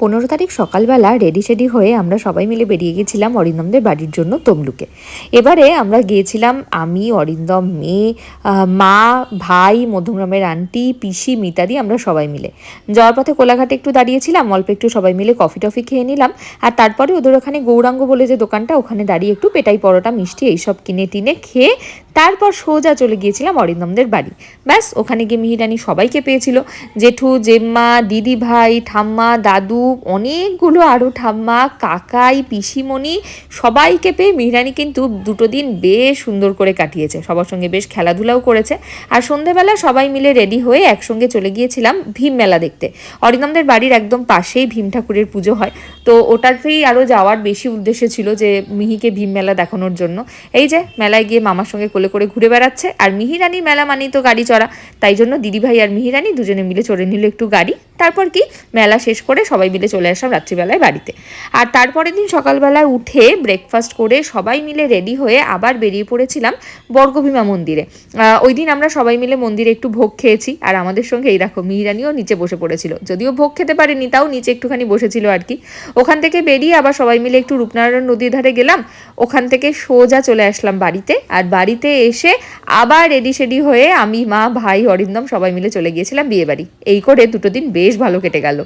পনেরো তারিখ সকালবেলা রেডি সেডি হয়ে আমরা সবাই মিলে বেরিয়ে গেছিলাম অরিন্দমদের বাড়ির জন্য তমলুকে। এবারে আমরা গিয়েছিলাম আমি, অরিন্দম, মেয়ে মা, ভাই, মধ্যমগ্রামের আন্টি, পিসি, মিতাদি, আমরা সবাই মিলে। যাওয়ার পথে কোলাঘাটে একটু দাঁড়িয়েছিলাম, অল্প একটু সবাই মিলে কফি টফি খেয়ে নিলাম। আর তারপরে ওদের ওখানে গৌরাঙ্গ বলে যে দোকানটা, ওখানে দাঁড়িয়ে একটু পেটাই পরোটা, মিষ্টি এইসব কিনে টিনে খেয়ে তারপর সোজা চলে গিয়েছিলাম অরিন্দমদের বাড়ি। ব্যাস, ওখানে গিয়ে মিহিরানি সবাইকে পেয়েছিল। জেঠু, জেম্মা দিদি ভাই ঠাম্মা, দাদু অনেকগুলো আরও ঠাম্মা, কাকাই, পিসিমণি সবাইকে পেয়ে মিহিরানি কিন্তু দুটো দিন বেশ সুন্দর করে কাটিয়েছে। সবার সঙ্গে বেশ খেলাধুলাও করেছে। আর সন্ধেবেলা সবাই মিলে রেডি হয়ে একসঙ্গে চলে গিয়েছিলাম ভীম মেলা দেখতে। অরিন্দমদের বাড়ির একদম পাশেই ভীম ঠাকুরের পুজো হয়। তো ওটাতেই আরও যাওয়ার বেশি উদ্দেশ্য ছিল যে মিহিকে ভীম মেলা দেখানোর জন্য। এই যে মেলায় গিয়ে মামার সঙ্গে কোলে করে ঘুরে বেড়াচ্ছে। আর মিহিরানি মেলা মানেই তো গাড়ি চড়া। তাই জন্য দিদিভাই আর মিহিরানি দুজনে মিলে চড়ে নিল একটু গাড়ি। তারপর কি? মেলা শেষ করে সবাই মিলে চলে আসলাম রাত্রিবেলায় বাড়িতে। আর তারপরের দিন সকালবেলায় উঠে ব্রেকফাস্ট করে সবাই মিলে রেডি হয়ে আবার বেরিয়ে পড়েছিলাম বর্গভীমা মন্দিরে। ওই দিন আমরা সবাই মিলে মন্দিরে একটু ভোগ খেয়েছি। আর আমাদের সঙ্গে এই দেখো মিহিরানিও নিচে বসে পড়েছিল। যদিও ভোগ খেতে পারেনি, তাও নিচে একটুখানি বসেছিল আর কি। ওখান থেকে বেরিয়ে আবার সবাই মিলে একটু রূপনারায়ণ নদীর ধারে গেলাম। ওখান থেকে সোজা চলে আসলাম বাড়িতে। আর বাড়িতে এসে আবার রেডি সেডি হয়ে আমি, মা, ভাই, অরিন্দম সবাই মিলে চলে গিয়েছিলাম বিয়ে বাড়ি এই করে দুটো দিন বেশ ভালো কেটে গেল।